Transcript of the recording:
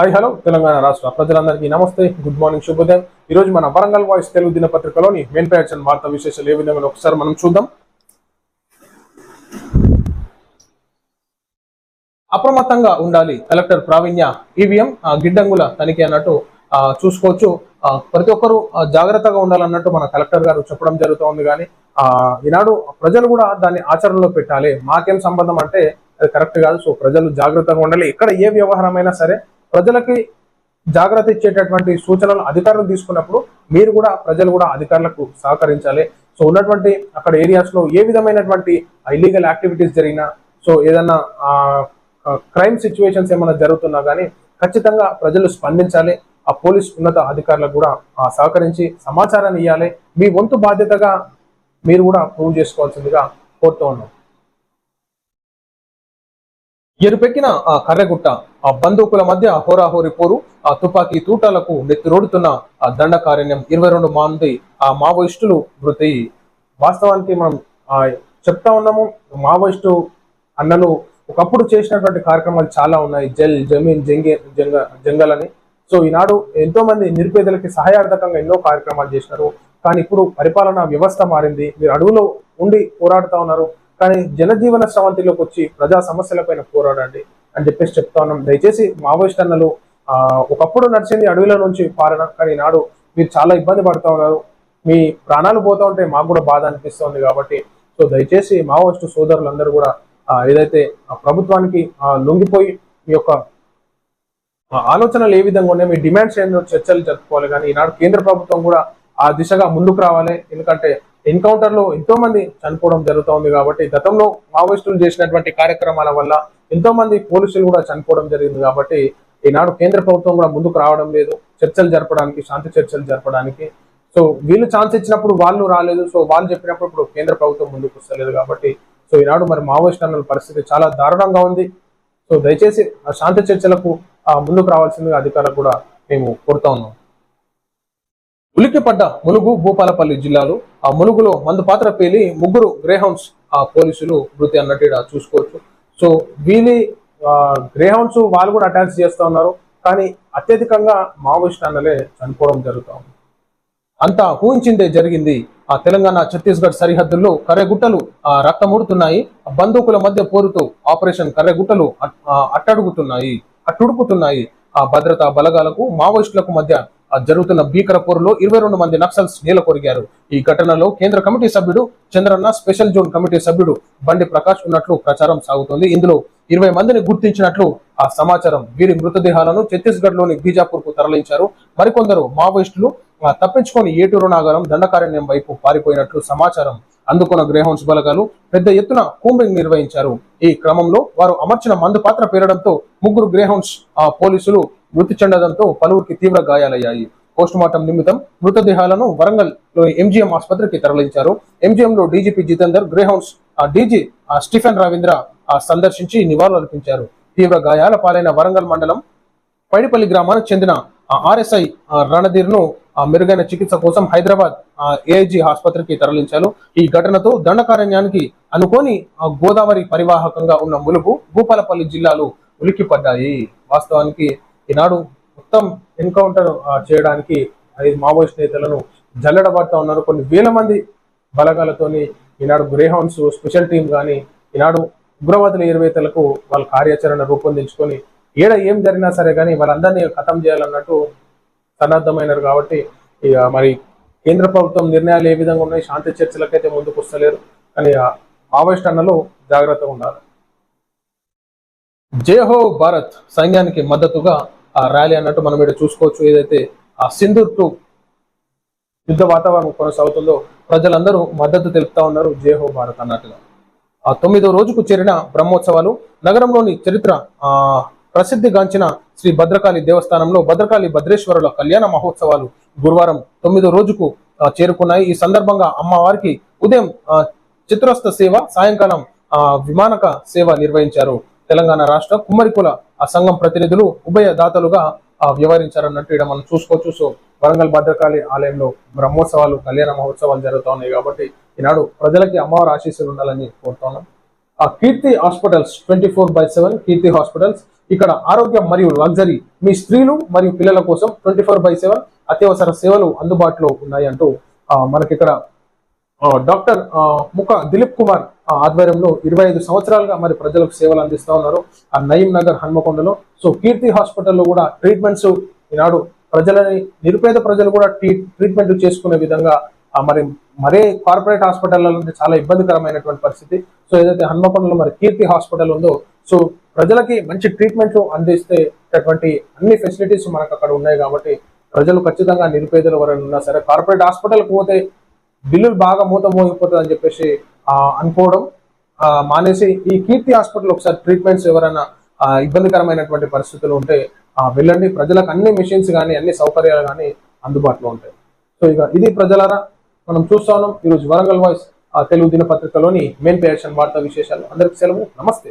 Hi hello Telangana రాష్ట్ర ప్రజలందరికీ నమస్తే. గుడ్ మార్నింగ్ శుభోదయం ఈ రోజు మన వరంగల్ వాయిస్ తెలుగు దినపత్రికలోని మెయిన్ ప్రయాక్షన్ అండ్ వార్తా విశేషాలు ఏ విధంగా ఒకసారి మనం చూద్దాం. అప్రమత్తంగా ఉండాలి కలెక్టర్ ప్రావీణ్య ఈవీఎం గిడ్డంగుల తనిఖీ అన్నట్టు చూసుకోవచ్చు. ప్రతి ఒక్కరూ జాగ్రత్తగా ఉండాలన్నట్టు మన కలెక్టర్ గారు చెప్పడం జరుగుతోంది కానీ ఆ ఈనాడు ప్రజలు కూడా దాన్ని ఆచరణలో పెట్టాలి. మాకేం సంబంధం అంటే అది కరెక్ట్ కాదు. సో ప్రజలు జాగ్రత్తగా ఉండాలి. ఇక్కడ ఏ వ్యవహారమైనా సరే ప్రజలకి జాగ్రత్త ఇచ్చేటటువంటి సూచనలు అధికారులు తీసుకున్నప్పుడు మీరు కూడా ప్రజలు కూడా అధికారులకు సహకరించాలి. సో ఉన్నటువంటి అక్కడ ఏరియాస్లో ఏ విధమైనటువంటి ఇల్లీగల్ యాక్టివిటీస్ జరిగినా సో ఏదన్నా క్రైమ్ సిచ్యువేషన్స్ ఏమైనా జరుగుతున్నా కానీ ఖచ్చితంగా ప్రజలు స్పందించాలి. ఆ పోలీస్ ఉన్నత అధికారులకు కూడా ఆ, సహకరించి సమాచారాన్ని ఇవ్వాలి మీ వంతు బాధ్యతగా మీరు కూడా ప్రూవ్ చేసుకోవాల్సిందిగా కోరుతూ ఉన్నాం. ఎరుపెక్కిన ఆ కర్రగుట్ట ఆ బందూకుల మధ్య హోరాహోరి పోరు ఆ తుపాకీ తూటాలకు నెత్తిరోడుతున్న ఆ దండకారణ్యం ఇరవై రెండు మంది ఆ మావోయిస్టులు మృతి. వాస్తవానికి మనం చెప్తా ఉన్నాము మావోయిస్టు అన్నలు ఒకప్పుడు చేసినటువంటి కార్యక్రమాలు చాలా ఉన్నాయి. జల్ జమీన్ జంగే జంగ జంగల్ అని సో ఈనాడు ఎంతో మంది నిరుపేదలకి సహాయార్థకంగా ఎన్నో కార్యక్రమాలు చేసినారు. కానీ ఇప్పుడు పరిపాలనా వ్యవస్థ మారింది. మీరు అడవులో ఉండి పోరాడుతా ఉన్నారు. కానీ జనజీవన స్రవంతిలోకి వచ్చి ప్రజా సమస్యలపైన పోరాడండి అని చెప్పేసి చెప్తా ఉన్నాం. దయచేసి మావోయిస్ట్ అన్నలు ఆ, ఒకప్పుడు నడిచింది అడవిలో నుంచి పాలన కానీ నాడు మీరు చాలా ఇబ్బంది పడుతూ ఉన్నారు. మీ ప్రాణాలు పోతూ ఉంటే మాకు కూడా బాధ అనిపిస్తోంది కాబట్టి. సో దయచేసి మావోయిస్టు సోదరులందరూ కూడా ఆ, ఏదైతే ఆ ప్రభుత్వానికి ఆ, లొంగిపోయి మీ యొక్క ఆలోచనలు ఏ విధంగా ఉన్నాయి మీ డిమాండ్స్ ఏంటో చర్చలు జరుపుకోవాలి. కానీ ఈనాడు కేంద్ర ప్రభుత్వం కూడా ఆ దిశగా ముందుకు రావాలి. ఎందుకంటే ఎన్కౌంటర్లో ఎంతోమంది ఎంతో మంది చనిపోవడం జరుగుతోంది కాబట్టి గతంలో మావోయిస్టులు చేసినటువంటి కార్యక్రమాల వల్ల ఎంతో మంది పోలీసులు కూడా చనిపోవడం జరిగింది కాబట్టి ఈనాడు కేంద్ర ప్రభుత్వం కూడా ముందుకు రావడం లేదు. చర్చలు జరపడానికి శాంతి చర్చలు జరపడానికి. సో వీళ్ళు ఛాన్స్ ఇచ్చినప్పుడు వాళ్ళు రాలేదు. సో వాళ్ళు చెప్పినప్పుడు ఇప్పుడు కేంద్ర ప్రభుత్వం ముందుకు వస్తలేదు కాబట్టి సో ఈనాడు మరి మావోయిస్ట్ అన్న పరిస్థితి చాలా దారుణంగా ఉంది. సో దయచేసి ఆ శాంతి చర్చలకు ఆ, ముందుకు రావాల్సిందిగా అధికారులకు కూడా మేము కోరుతా ఉన్నాం. ఉలిక్కిపడ్డ ములుగు భూపాలపల్లి జిల్లాలో ఆ ములుగులో మందు పాత్ర పేలి ముగ్గురు గ్రేహౌండ్స్ ఆ పోలీసులు మృతి అన్నట్టు చూసుకోవచ్చు. సో వీళ్ళి గ్రేహౌండ్స్ వాళ్ళు కూడా అటాచ్ చేస్తూ ఉన్నారు. కానీ అత్యధికంగా మావోయిస్ట్ అన్నలే చనిపోవడం జరుగుతూ ఉంది. అంతా ఊహించిందే జరిగింది. ఆ తెలంగాణ ఛత్తీస్గఢ్ సరిహద్దుల్లో కర్రెగుట్టలు ఆ రక్తమూడుతున్నాయి. బందూకుల మధ్య పోరుతూ ఆపరేషన్ కర్రెగుట్టలు అట్- అట్టడుగుతున్నాయి అట్టుడుకుతున్నాయి ఆ భద్రతా బలగాలకు మావోయిస్టులకు మధ్య జరుగుతున్న భీకర పోరులో ఇరవై రెండు మంది నక్సల్స్ నేల కొరిగారు ఈ ఘటనలో కేంద్ర కమిటీ సభ్యుడు చంద్రన్న స్పెషల్ జోన్ కమిటీ సభ్యుడు బండి ప్రకాష్ ఉన్నట్లు ప్రచారం సాగుతోంది. ఇందులో ఇరవై మందిని గుర్తించినట్లు ఆ సమాచారం. వీరి మృతదేహాలను ఛత్తీస్గఢ్లోని బీజాపూర్కు తరలించారు. మరికొందరు మావోయిస్టులు తప్పించుకొని ఏటూరు నాగరం దండకారణ్యం వైపు పారిపోయినట్లు సమాచారం అందుకున్న గ్రేహౌన్స్ బలగాలు పెద్ద ఎత్తున కూంబింగ్ నిర్వహించారు. ఈ క్రమంలో వారు అమర్చిన మందు పాత్ర పేరడంతో ముగ్గురు గ్రేహౌన్స్ ఆ పోలీసులు మృతి చెందడంతో పలువురికి తీవ్ర గాయాలయ్యాయి. పోస్ట్ మార్టం నిమిత్తం మృతదేహాలను వరంగల్లోని ఎంజీఎం ఆసుపత్రికి తరలించారు. ఎంజీఎం లో డీజీపీ జితేందర్ గ్రేహౌండ్స్ ఆ డీజీ ఆ స్టీఫెన్ రవీంద్ర ఆ సందర్శించి నివాళులర్పించారు. తీవ్ర గాయాల పాలైన వరంగల్ మండలం పైడిపల్లి గ్రామానికి చెందిన ఆర్ఎస్ఐ రణధీర్ను మెరుగైన చికిత్స కోసం హైదరాబాద్ ఏఐజీ ఆసుపత్రికి తరలించారు. ఈ ఘటనతో దండకారణ్యానికి అనుకోని గోదావరి పరివాహకంగా ఉన్న ములుగు భూపాలపల్లి జిల్లాలు ఉలిక్కిపడ్డాయి. వాస్తవానికి ఈనాడు మొత్తం ఎన్కౌంటర్ చేయడానికి ఐదు మావోయిస్ట్ నేతలను జల్లెడబడతా ఉన్నారు. కొన్ని వేల మంది బలగాలతోని ఈనాడు గ్రేహౌండ్స్ స్పెషల్ టీం కానీ ఈనాడు ఉగ్రవాదుల ఎరువేతలకు వాళ్ళ కార్యాచరణ రూపొందించుకొని ఏడ ఏం జరిగినా సరే కానీ వాళ్ళందరినీ ఖతం చేయాలన్నట్టు సన్నద్ధమైనారు కాబట్టి ఇక మరి కేంద్ర ప్రభుత్వం నిర్ణయాలు ఏ విధంగా ఉన్నాయి శాంతి చర్చలకైతే ముందుకు వస్తలేరు కానీ మావోయిస్ట్ అన్నలు జాగ్రత్తగా ఉండాలి. జై హో భారత్ సైన్యానికి మద్దతుగా ర్యాలీ అన్నట్టు మనం ఇక్కడ చూసుకోవచ్చు. ఏదైతే ఆ సింధూర్ టు యుద్ధ వాతావరణం కొనసాగుతుందో ప్రజలందరూ మద్దతు తెలుపుతా ఉన్నారు. జయహో హో భారత్ అన్నట్టుగా. ఆ తొమ్మిదో రోజుకు చేరిన బ్రహ్మోత్సవాలు నగరంలోని చరిత్ర ఆ ప్రసిద్ధిగాంచిన శ్రీ భద్రకాళి దేవస్థానంలో భద్రకాళి భద్రేశ్వరుల కళ్యాణ మహోత్సవాలు గురువారం తొమ్మిదో రోజుకు చేరుకున్నాయి. ఈ సందర్భంగా అమ్మవారికి ఉదయం చిత్రస్థ సేవ సాయంకాలం ఆ, విమానక సేవ నిర్వహించారు. తెలంగాణ రాష్ట్ర కుమ్మరికుల ఆ సంఘం ప్రతినిధులు ఉభయ దాతలుగా వ్యవహరించారన్నట్టు ఇక్కడ మనం చూసుకోవచ్చు. సో వరంగల్ భద్రకాళి ఆలయంలో బ్రహ్మోత్సవాలు కళ్యాణ మహోత్సవాలు జరుగుతూ ఉన్నాయి కాబట్టి ఈనాడు ప్రజలకి అమ్మవారి ఆశీస్సులు ఉండాలని కోరుతున్నాం ఆ Keerthi hospitals twenty four by seven Keerthi hospitals. ఇక్కడ ఆరోగ్యం మరియు లగ్జరీ మీ స్త్రీలు మరియు పిల్లల కోసం ట్వంటీ ఫోర్ బై సెవెన్ అత్యవసర సేవలు అందుబాటులో ఉన్నాయి అంటూ మనకి ఇక్కడ ఆ, డాక్టర్ ముఖ దిలీప్ కుమార్ ఆధ్వర్యంలో ఇరవై ఐదు సంవత్సరాలుగా మరి ప్రజలకు సేవలు అందిస్తా ఉన్నారు. ఆ నయీం నగర్ హన్మకొండలో. సో కీర్తి హాస్పిటల్లో కూడా ట్రీట్మెంట్స్ ఈనాడు ప్రజలని నిరుపేద ప్రజలు కూడా ట్రీట్మెంట్ చేసుకునే విధంగా మరి మరే కార్పొరేట్ హాస్పిటల్లో అంటే చాలా ఇబ్బందికరమైనటువంటి పరిస్థితి. సో ఏదైతే హన్మకొండలో మరి కీర్తి హాస్పిటల్ ఉందో సో ప్రజలకి మంచి ట్రీట్మెంట్ అందిస్తేటటువంటి అన్ని ఫెసిలిటీస్ మనకు అక్కడ ఉన్నాయి కాబట్టి ప్రజలు ఖచ్చితంగా నిరుపేదలు ఎవరైనా ఉన్నా సరే కార్పొరేట్ హాస్పిటల్కి పోతే బిల్లులు బాగా మూత మోగిపోతుంది అని చెప్పేసి అనుకోవడం. మానేసి ఈ కీర్తి హాస్పిటల్ ఒకసారి ట్రీట్మెంట్స్ ఎవరైనా ఇబ్బందికరమైనటువంటి పరిస్థితులు ఉంటే ఆ, వెళ్ళండి. ప్రజలకు అన్ని మిషన్స్ కానీ అన్ని సౌకర్యాలు కానీ అందుబాటులో ఉంటాయి. సో ఇక ఇది ప్రజలారా మనం చూస్తా ఉన్నాం. ఈరోజు వరంగల్ వాయిస్ తెలుగు దినపత్రికలోని మెయిన్ పేషన్ వార్తా విశేషాలు. అందరికి సెలవు. నమస్తే.